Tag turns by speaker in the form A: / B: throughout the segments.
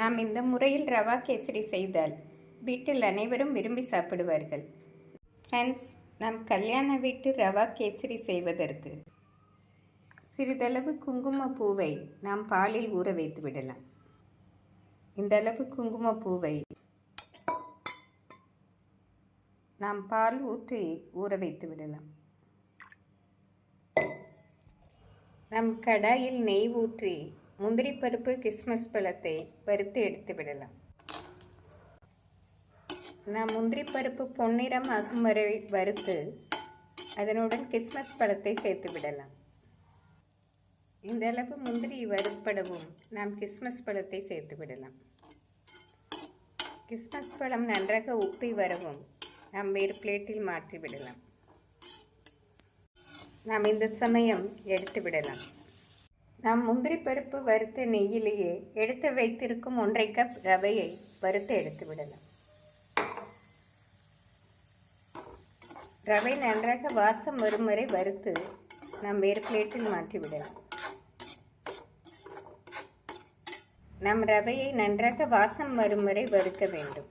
A: நாம் இந்த முறையில் ரவா கேசரி செய்தால் வீட்டில் அனைவரும் விரும்பி சாப்பிடுவார்கள். ஃப்ரெண்ட்ஸ் நாம் கல்யாண வீட்டு ரவா கேசரி செய்வதற்கு சிறிதளவு குங்குமப்பூவை நாம் பாலில் ஊற வைத்து விடலாம். இந்த அளவு குங்குமப்பூவை நாம் பால் ஊற்றி ஊற வைத்து விடலாம். நம் கடாயில் நெய் ஊற்றி முந்திரி பருப்பு கிஸ்மஸ் பழத்தை வறுத்து எடுத்து விடலாம். நாம் முந்திரி பருப்பு பொன்னிறம் ஆகும் வரை வறுத்து அதனுடன் கிஸ்மஸ் பழத்தை சேர்த்து விடலாம். இந்த அளவு முந்திரி வறுப்படவும் நாம் கிஸ்மஸ் பழத்தை சேர்த்து விடலாம். கிஸ்மஸ் பழம் நன்றாக உப்பி வரவும் நாம் வேறு பிளேட்டில் மாற்றி விடலாம். நாம் இந்த சமயம் எடுத்து விடலாம். நாம் முந்திரி பருப்பு வறுத்த நெய்யிலேயே எடுத்து வைத்திருக்கும் ஒன்றை கப் ரவையை வறுத்து எடுத்து விடலாம். ரவை நன்றாக வாசம் வரும் வரை வறுத்து நாம் வேறு பிளேட்டில் மாற்றிவிடலாம் நம் ரவையை நன்றாக வாசம் வரும் வரை வறுக்க வேண்டும்.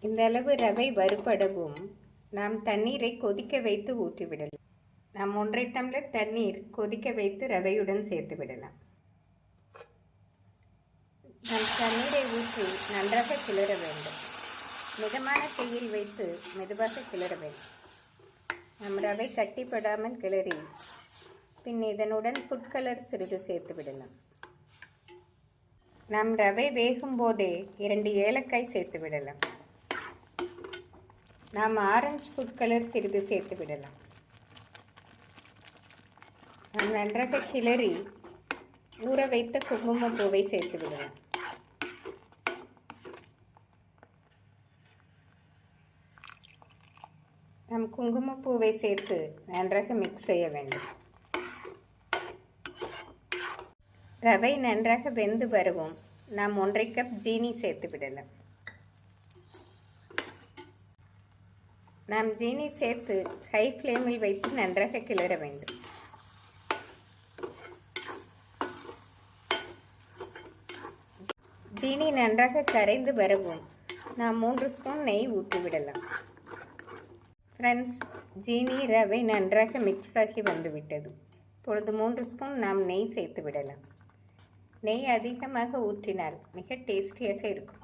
A: இந்த அளவு ரவை வறுபடவும் நாம் தண்ணீரை கொதிக்க வைத்து ஊற்றிவிடலாம். நாம் ஒன்றரை டம்ளர் தண்ணீர் கொதிக்க வைத்து ரவையுடன் சேர்த்து விடலாம். நம் தண்ணீரை ஊற்றி நன்றாக கிளற வேண்டும். மிதமான தீயில் வைத்து மெதுவாக கிளற வேண்டும். நம் ரவை கட்டிப்படாமல் கிளறி பின் இதனுடன் ஃபுட் கலர் சிறிது சேர்த்து விடலாம். நாம் ரவை வேகும் போதே இரண்டு ஏலக்காய் சேர்த்து விடலாம். நாம் ஆரஞ்சு ஃபுட் கலர் சிறிது சேர்த்து விடலாம். நாம் நன்றாக கிளறி ஊற வைத்த குங்குமப்பூவை சேர்த்து விடலாம் நாம் குங்குமப்பூவை சேர்த்து நன்றாக மிக்ஸ் செய்ய வேண்டும். ரவை நன்றாக வெந்து வருவோம். நாம் ஒன்றை கப் ஜீனி சேர்த்து விடலாம். நாம் ஜீனி சேர்த்து ஹை ஃப்ளேமில் வைத்து நன்றாக கிளற வேண்டும். சீனி நன்றாக கரைந்து வரவும் நாம் மூன்று ஸ்பூன் நெய் ஊற்றிவிடலாம் ஃப்ரெண்ட்ஸ் ஜீனி ரவை நன்றாக மிக்ஸ் ஆகி வந்துவிட்டது. இப்பொழுது மூன்று ஸ்பூன் நாம் நெய் சேர்த்து விடலாம். நெய் அதிகமாக ஊற்றினால் மிக டேஸ்டியாக இருக்கும்.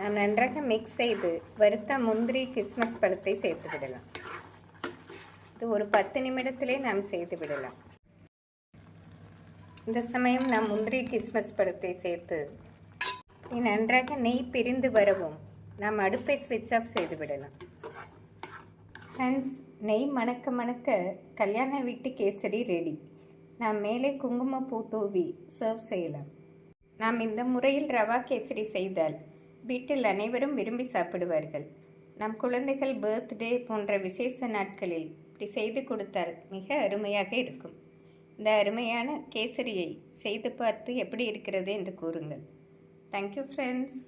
A: நாம் நன்றாக மிக்ஸ் செய்து வறுத்த முந்திரி கிறிஸ்மஸ் பழத்தை சேர்த்து விடலாம். இது ஒரு பத்து நிமிடத்திலே நாம் செய்து விடலாம். இந்த சமயம் நாம் முந்திரி கிறிஸ்மஸ் பழத்தை சேர்த்து நன்றாக நெய் பிரிந்து வரவும் நாம் அடுப்பை ஸ்விட்ச் ஆஃப் செய்து விடலாம். ஃப்ரெண்ட்ஸ் நெய் மணக்க மணக்க கல்யாண வீட்டு கேசரி ரெடி நாம் மேலே குங்குமப்பூ தூவி சர்வ் செய்யலாம். நாம் இந்த முறையில் ரவா கேசரி செய்தால் வீட்டில் அனைவரும் விரும்பி சாப்பிடுவார்கள். நம் குழந்தைகள் பர்த்டே போன்ற விசேஷ நாட்களில் இப்படி செய்து கொடுத்தால் மிக அருமையாக இருக்கும். இந்த அருமையான கேசரியை செய்து பார்த்து எப்படி இருக்கிறது என்று கூறுங்கள். Thank you friends